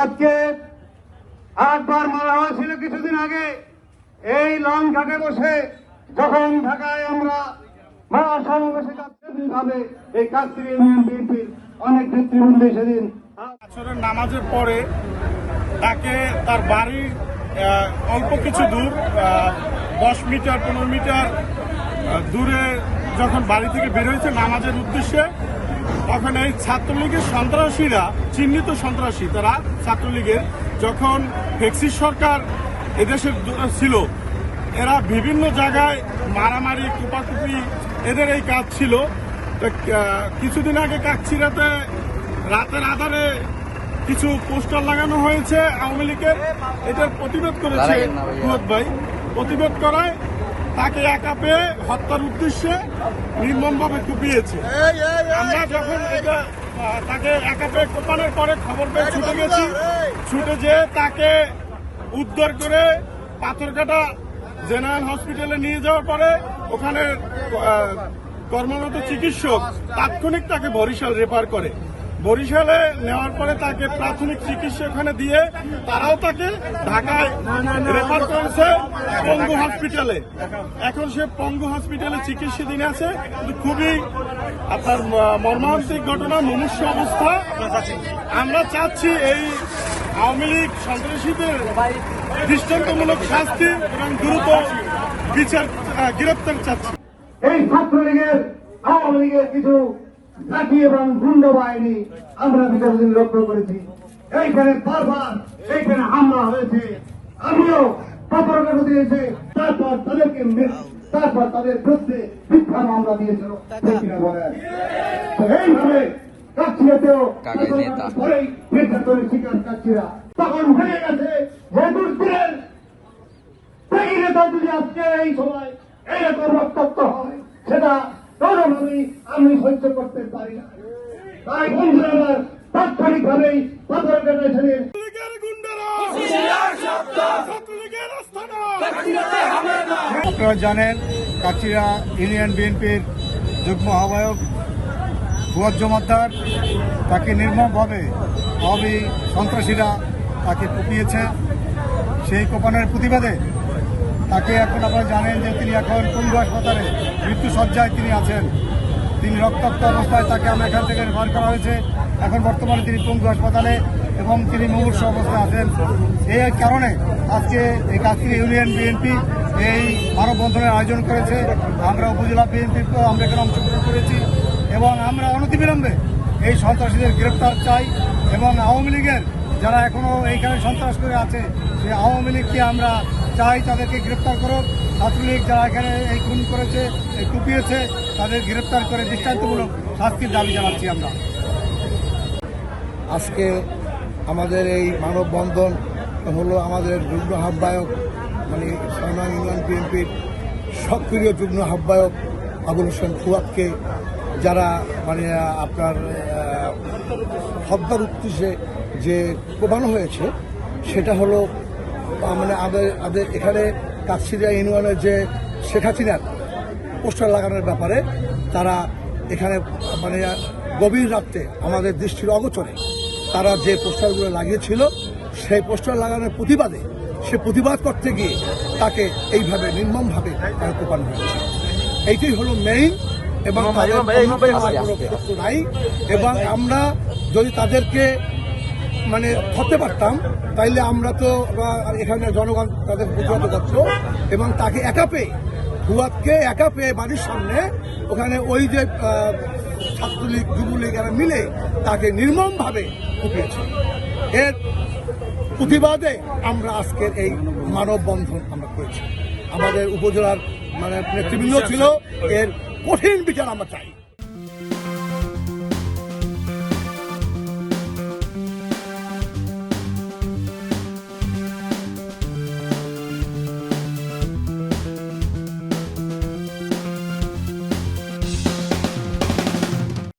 ফুয়াদকে আটবার মারা হয়েছিল কিছুদিন আগে। এই লং ঘাটে বসে যখন ঢাকায় আমরা মহাসমাবেশে ভাবে এই কাস্ত্রী ইউনিয়ন বিএনপির অনেক নেতৃবৃন্দ সেদিন আসরের নামাজের পরে তাকে তার বাড়ির অল্প কিছু দূর দশ মিটার, পনেরো মিটার দূরে যখন বাড়ি থেকে বের হয়েছে, নামাজের উদ্দেশ্যে তখন এই ছাত্রলীগের সন্ত্রাসীরা চিহ্নিত সন্ত্রাসী তারা ছাত্রলীগের যখন ফেক্সিস সরকার এদেশের ছিল এরা বিভিন্ন জায়গায় মারামারি কুপাকুপি এদের এই কাজ ছিল। কিছুদিন আগে কাকচিরাতে রাতের আধারে কিছু পোস্টার লাগানো হয়েছে আওয়ামী লীগের। এটার প্রতিবাদ করেছে ভাই। প্রতিবাদ করায় তাকে একা পেয়ে হত্যার উদ্দেশ্যে নির্মমভাবে কুপিয়েছে। আমরা যখন এটা তাকে একা পেয়ে কোপানোর পরে খবর পেয়ে ছুটে গেছি। ছুটে যেয়ে তাকে উদ্ধার করে পাথরঘাটা জেনারেল হসপিটালে নিয়ে যাওয়ার পরে ওখানে কর্মরত চিকিৎসক তাৎক্ষণিক তাকে বরিশাল রেফার করে। বরিশালে নেওয়ার পরে তাকে প্রাথমিক চিকিৎসা ওখানে দিয়ে তারাও তাকে ঢাকায় রেফার করেছে পঙ্গু হসপিটালে। এখন সে পঙ্গু হসপিটালে চিকিৎসাধীন আছে। কিন্তু খুবই আপনার মর্মান্তিক ঘটনা মনুষ্য অবস্থা। আমরা চাচ্ছি এই আওয়ামী লীগ সন্ত্রাসীদের দৃষ্টান্তমূলক শাস্তি এবং দ্রুত বিচার গ্রেপ্তার চাচ্ছি। এই ছাত্রলীগের, আওয়ামী লীগের কিছু লাঠি এবং গুন্ড বাহিনী আমরা বিগত দিন লক্ষ্য করেছি। এইখানে বারবার এইখানে হামলা হয়েছে। আমিও পত্রকাঠ দিয়েছে তারপর তাদেরকে তারপর তাদের বিরুদ্ধে মিথ্যা মামলা দিয়েছিল। এইভাবে কাছিয়াতেও পরেই নির্যাতনের শিকার কাছিরা তখন হয়ে গেছে যে দুর্দিনের সেই নেতা যদি আজকে এই সময় এইরকম রক্তাক্ত হয় সেটা কোনোভাবেই আমি সহ্য করতে পারি না। তাই বন্ধুরা আমার তাৎক্ষণিকভাবেই পাথর ছেড়ে আপনারা জানেন কাচিরা ইউনিয়ন বিএনপির যুগ্ম আহ্বায়ক ফুয়াদ জমাদ্দার তাকে নির্মমভাবে আওয়ামী সন্ত্রাসীরা তাকে কুপিয়েছে। সেই কোপানের প্রতিবাদে তাকে এখন আপনারা জানেন যে তিনি এখন পঙ্গু হাসপাতালে মৃত্যু সজ্জায় তিনি আছেন। তিনি রক্তাক্ত অবস্থায় তাকে আমরা এখান থেকে রেফার করা হয়েছে। এখন বর্তমানে তিনি পঙ্গু হাসপাতালে এবং তিনি মুমূর্ষ অবস্থায় আছেন। এই কারণে আজকে এই কাশ্মীর ইউনিয়ন বিএনপি এই মানববন্ধনের আয়োজন করেছে। আমরা উপজেলা বিএনপি আমরা এখানে অংশগ্রহণ করেছি এবং আমরা অনতিবিলম্বে এই সন্ত্রাসীদের গ্রেপ্তার চাই এবং আওয়ামী লীগের যারা এখনও এইখানে সন্ত্রাস করে আছে সেই আওয়ামী লীগকে আমরা চাই তাদেরকে গ্রেপ্তার করুক। ছাত্রলীগ যারা এখানে এই খুন করেছে, এই কুপিয়েছে, তাদের গ্রেপ্তার করে দৃষ্টান্তমূলক শাস্তির দাবি জানাচ্ছি আমরা। আজকে আমাদের এই মানববন্ধন হলো আমাদের যুগ্ম আহ্বায়ক মানে সয়না ইউনিয়ন বিএনপির সক্রিয় যুগ্ম আহ্বায়ক আবুল হোসেন ফুয়াদকে, যারা মানে আপনার হত্যার উদ্দেশ্যে যে প্রমাণ হয়েছে, সেটা হলো মানে আমাদের আমাদের এখানে কাকসিরিয়া ইউনিয়নের যে শেখ হাসিনার পোস্টার লাগানোর ব্যাপারে তারা এখানে মানে গভীর রাত্রে আমাদের দৃষ্টির অগোচরে তারা যে পোস্টারগুলো লাগিয়েছিল সেই পোস্টার লাগানোর প্রতিবাদে সে প্রতিবাদ করতে গিয়ে তাকে এইভাবে নির্মমভাবে তাকে কোপানো হয়েছে। এইটাই হলো মেইন এবং তাদের নাই। এবং আমরা যদি তাদেরকে মানে ধরতে পারতাম, তাইলে আমরা তো এখানে জনগণ তাদের প্রতিবাদ করত এবং তাকে একা পেয়ে ফুয়াদকে একা পেয়ে বাড়ির সামনে ওখানে ওই যে ছাত্রলীগ, যুবলীগ এরা মিলে তাকে নির্মমভাবে কুপিয়েছে। এর প্রতিবাদে আমরা আজকের এই মানববন্ধন আমরা করেছি। আমাদের উপজেলার মানে নেতৃবৃন্দ ছিল, এর কঠিন বিচার আমরা চাই।